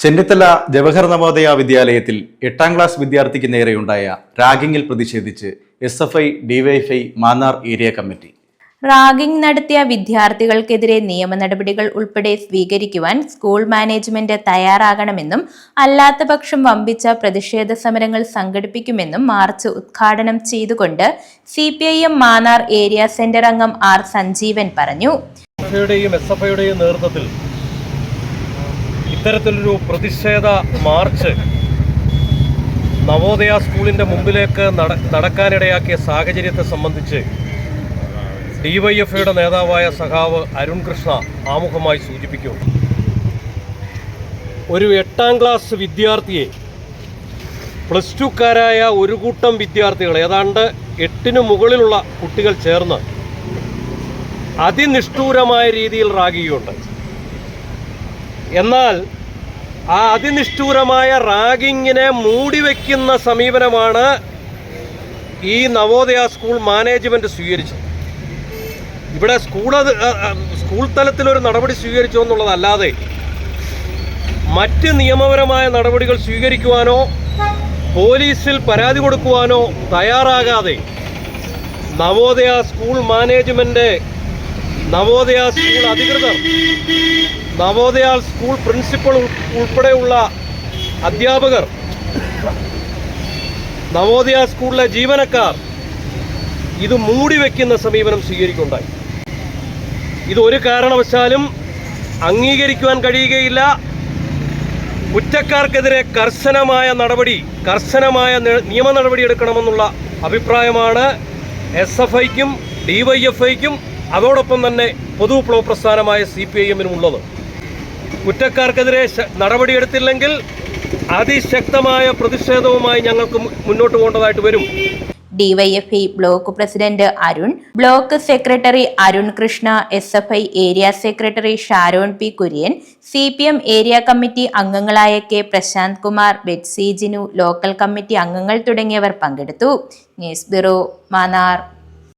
ചെന്നിത്തല ജവഹർ നവോദയ വിദ്യാലയത്തിൽ എട്ടാം ക്ലാസ് വിദ്യാർത്ഥിക്ക് നേരെയുണ്ടായ റാഗിങ്ങിൽ പ്രതിഷേധിച്ച് S F I DYFI Mannar area committee. Ragging നടത്തിയ വിദ്യാർത്ഥികൾക്കെതിരെ നിയമ നടപടികൾ ഉൾപ്പെടെ സ്വീകരിക്കുവാൻ സ്കൂൾ മാനേജ്മെന്റ് തയ്യാറാകണമെന്നും അല്ലാത്തപക്ഷം വമ്പിച്ച പ്രതിഷേധ സമരങ്ങൾ സംഘടിപ്പിക്കുമെന്നും മാർച്ച് ഉദ്ഘാടനം ചെയ്തുകൊണ്ട് സി മാന്നാർ ഏരിയ സെന്റർ അംഗം ആർ സഞ്ജീവൻ പറഞ്ഞു. എസ് എഫ് ഐയുടെയും നേതൃത്വത്തിൽ ഇത്തരത്തിലൊരു പ്രതിഷേധ മാർച്ച് നവോദയ സ്കൂളിന്റെ മുമ്പിലേക്ക് നട നടക്കാനിടയാക്കിയ സാഹചര്യത്തെ സംബന്ധിച്ച് ഡിവൈഎഫ്ഐയുടെ നേതാവായ സഖാവ് അരുൺ കൃഷ്ണ ആമുഖമായി സൂചിപ്പിക്കും. ഒരു എട്ടാം ക്ലാസ് വിദ്യാർത്ഥിയെ പ്ലസ് ടുക്കാരായ ഒരു കൂട്ടം വിദ്യാർത്ഥികൾ ഏതാണ്ട് എട്ടിന് മുകളിലുള്ള കുട്ടികൾ ചേർന്ന് അതിനിഷ്ഠൂരമായ രീതിയിൽ റാഗിയുണ്ട്. എന്നാൽ ആ അതിനിഷ്ഠൂരമായ റാഗിങ്ങിനെ മൂടിവെക്കുന്ന സമീപനമാണ് ഈ നവോദയ സ്കൂൾ മാനേജ്മെന്റ് സ്വീകരിച്ചത്. ഇവിടെ സ്കൂൾ സ്കൂൾ തലത്തിലൊരു നടപടി സ്വീകരിച്ചു എന്നുള്ളതല്ലാതെ മറ്റ് നിയമപരമായ നടപടികൾ സ്വീകരിക്കുവാനോ പോലീസിൽ പരാതി കൊടുക്കുവാനോ തയ്യാറാകാതെ Navodaya school management Navodaya school അധികൃതർ നവോദയ സ്കൂൾ പ്രിൻസിപ്പൾ ഉൾപ്പെടെയുള്ള അധ്യാപകർ നവോദയ സ്കൂളിലെ ജീവനക്കാർ ഇത് മൂടി മൂടിവെക്കുന്ന സമീപനം സ്വീകരിക്കുകയുണ്ടായി. ഇത് ഒരു കാരണവശാലും അംഗീകരിക്കുവാൻ കഴിയുകയില്ല. കുറ്റക്കാർക്കെതിരെ കർശനമായ നടപടി കർശനമായ നിയമ നടപടി എടുക്കണമെന്നുള്ള അഭിപ്രായമാണ് എസ് എഫ് ഐക്കും ഡി വൈ എഫ് ഐക്കും അതോടൊപ്പം തന്നെ പൊതുവിപ്ലവ പ്രസ്ഥാനമായ സി പി ഐ എമ്മിനും ഉള്ളത് കുറ്റക്കാർക്കെതിരെ നടപടിയെടുത്തില്ലെങ്കിൽ അതിശക്തമായ പ്രതിഷേധവുമായി ഞങ്ങൾക്ക് മുന്നോട്ട് പോകേണ്ടതായിട്ട് വരും. DYFI block president Arun block secretary Arun Krishna S F I area secretary Sharon P Kurian C P M area committee അംഗങ്ങളായ K Prashanth Kumar Betsy Jinu local committee അംഗങ്ങൾ തുടങ്ങിയവർ പങ്കെടുത്തു. News bureau Mannar.